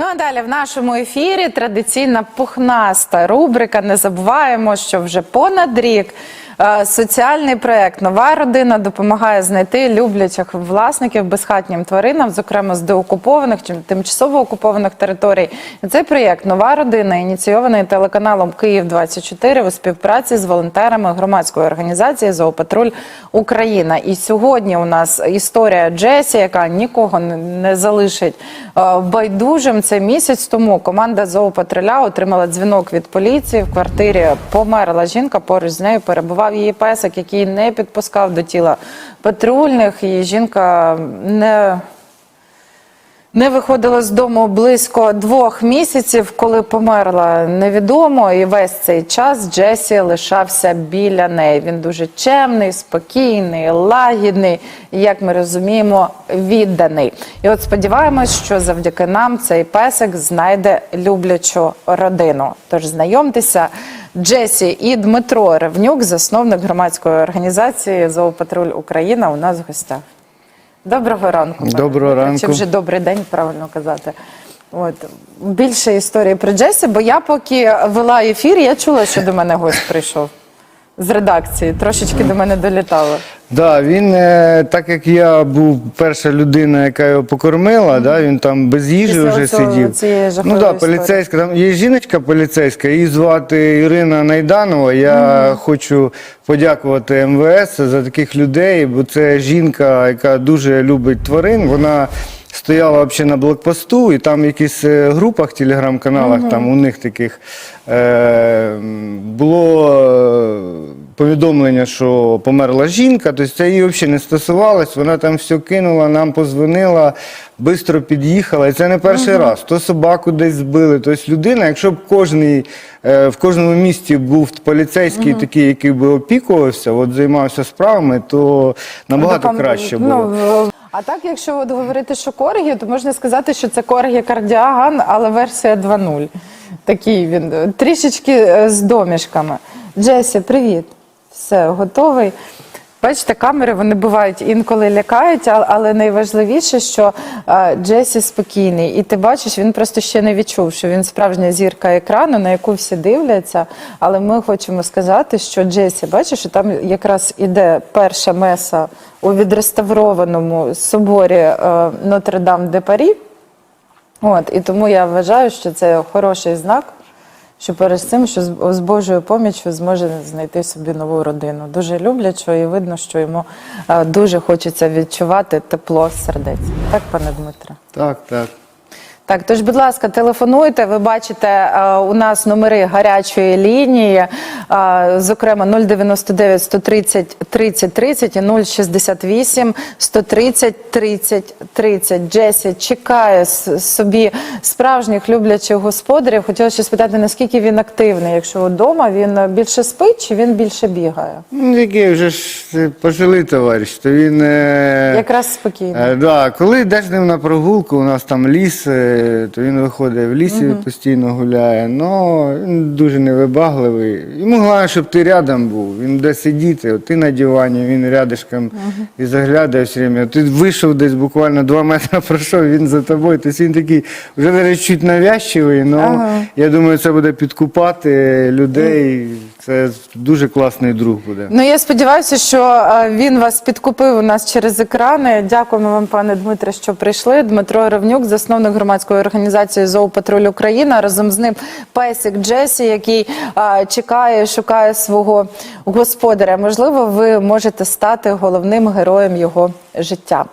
Ну а далі в нашому ефірі традиційна пухнаста рубрика. Не забуваємо, що вже понад рік соціальний проект Нова родина допомагає знайти люблячих власників безхатнім тваринам, зокрема з деокупованих чи тимчасово окупованих територій. Цей проєкт Нова родина ініційований телеканалом Київ 24 у співпраці з волонтерами громадської організації Зоопатруль Україна. І сьогодні у нас історія Джесі, яка нікого не- залишить е, байдужим. Це місяць тому команда зоопатруля отримала дзвінок від поліції. В квартирі померла жінка. Поруч з нею перебував її песик, який не підпускав до тіла патрульних. І жінка не не виходила з дому близько двох місяців, коли померла невідомо, і весь цей час Джесі лишався біля неї. Він дуже чемний, спокійний, лагідний, як ми розуміємо, відданий. І от сподіваємось, що завдяки нам цей песик знайде люблячу родину. Тож знайомтеся, Джесі і Дмитро Ревнюк, засновник громадської організації Зоопатруль Україна, у нас в гостях. Доброго ранку. Доброго пане. ранку. Чи вже добрий день, правильно казати. От більше історії про Джесі, бо я поки вела ефір, я чула, що до мене гость прийшов з редакції. Трошечки до мене долітало. Да, він, е, так як я був перша людина, яка його покормила, да, він там без їжі Після вже оцього- сидів. цієї жахливої Ну да, історії. поліцейська. Там є жіночка поліцейська, її звати Ірина Найданова. Я хочу подякувати МВС за таких людей, бо це жінка, яка дуже любить тварин. Вона стояла взагалі на блокпосту, і там в якісь е, групах, телеграм-каналах, там у них таких е, було е, повідомлення, що померла жінка, тобто це її взагалі не стосувалось. Вона там все кинула, нам позвонила, швидко під'їхала. І це не перший раз. То собаку десь збили. Тобто людина, якщо б кожний, е, в кожному місті був поліцейський такий, який би опікувався, от займався справами, то набагато краще було. Ну, а так, якщо от говорити, що коргі, то можна сказати, що це коргі кардіаган, але версія 2.0. Такий він трішечки е, з домішками. Джесі, привіт. Все, готовий. Бачите, камери вони бувають інколи лякають, але найважливіше, що е, Джесі спокійний. І ти бачиш, він просто ще не відчув, що він справжня зірка екрану, на яку всі дивляться. Але ми хочемо сказати, що Джесі, бачиш, що там якраз іде перша меса у відреставрованому соборі е, Нотр-Дам-де-Парі. От, і тому я вважаю, що це хороший знак, що перед цим, що з, Божою поміччю зможе знайти собі нову родину. Дуже люблячо і видно, що йому дуже хочеться відчувати тепло сердець. Так, пане Дмитре? Так, так. Так, тож, будь ласка, телефонуйте. Ви бачите у нас номери гарячої лінії, зокрема 099 130 30 30 і 068 130 30 30. Джесі чекає собі справжніх люблячих господарів. Хотіла ще спитати, наскільки він активний, якщо вдома він більше спить чи він більше бігає? Ну, який вже ж е, пожилий товариш, то він. е, Якраз спокійно. Е, да, коли йдеш ним на прогулку, у нас там ліс, е, то він виходить в лісі, постійно гуляє. Ну, він дуже невибагливий. Йому головне, щоб ти рядом був. Він буде сидіти, от ти на дивані, він рядишком і заглядає все время. Ти вийшов десь буквально два метри пройшов, він за тобою. Тобто він такий вже навіть чуть навязчивий, але Ага. я думаю, це буде підкупати людей. Це дуже класний друг буде. Ну я сподіваюся, що е, він вас підкупив у нас через екрани. Дякуємо вам, пане Дмитре, що прийшли. Дмитро Ревнюк, засновник громадської організації Зоопатруль Україна. Разом з ним песик Джесі, який е, чекає, шукає свого господаря. Можливо, ви можете стати головним героєм його життя.